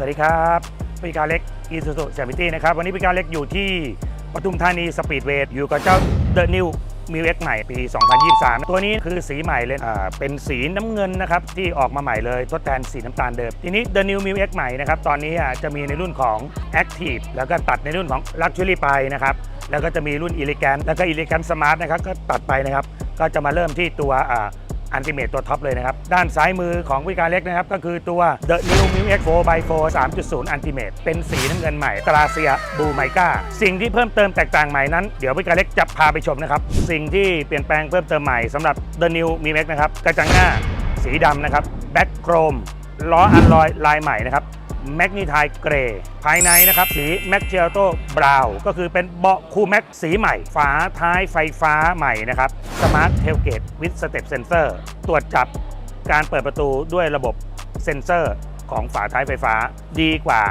สวัสดีครับพี่การเล็กอีซูซูแซมิตี้นะครับ วันนี้พี่การเล็กอยู่ที่ปทุมธานีสปีดเวทอยู่กับเจ้า The New m i w X ใหม่ปี 2023 ตัวนี้คือสีใหม่เลยอ่าเป็นสีน้ำเงินนะครับ ที่ออกมาใหม่เลยทดแทนสีน้ำตาลเดิม ทีนี้ The New m i w X ใหม่นะครับ ตอนนี้อะจะมีในรุ่นของ Active แล้วก็ตัดในรุ่นของ Luxury ไปนะครับ แล้วก็จะมีรุ่น Elegant แล้วก็ Elegant Smart นะครับ ก็ตัดไปนะครับ ก็จะมาเริ่มที่ตัว อันติเมตตัวท็อปเลยนะครับ ด้านซ้ายมือของวิการเล็กนะครับ ก็คือตัว The New m i X 4 by 4 3.0 อันติเมตเป็นสีน้ำเงินใหม่ตราเซียบูไมกาสิ่งที่เพิ่มเติมแตกต่างใหม่นั้น เดี๋ยววิการเล็กจะพาไปชมนะครับ สิ่งที่เปลี่ยนแปลงเพิ่มเติมใหม่สำหรับ The New m i X นะครับกระจังหน้าสีดำนะครับแบ็คโครมล้ออัลลอยลายใหม่นะครับ แมกนีไทเกรย์ภายในนะครับสีแมกเจลโตบราวก็คือเป็นเบาะคูแม็กสีใหม่ ฝาท้ายไฟฟ้าใหม่นะครับสมาร์ทเทลเกตวิดสเต็ปเซนเซอร์ตรวจจับการเปิดประตูด้วยระบบเซ็นเซอร์ของฝาท้ายไฟฟ้า ดีกว่า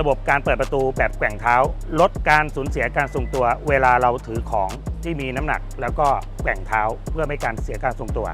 ระบบการเปิดประตูแบบแกว่งเท้า ลดการสูญเสียการทรงตัว เวลาเราถือของที่มีน้ำหนัก แล้วก็แกว่งเท้าเพื่อไม่การเสียการทรงตัว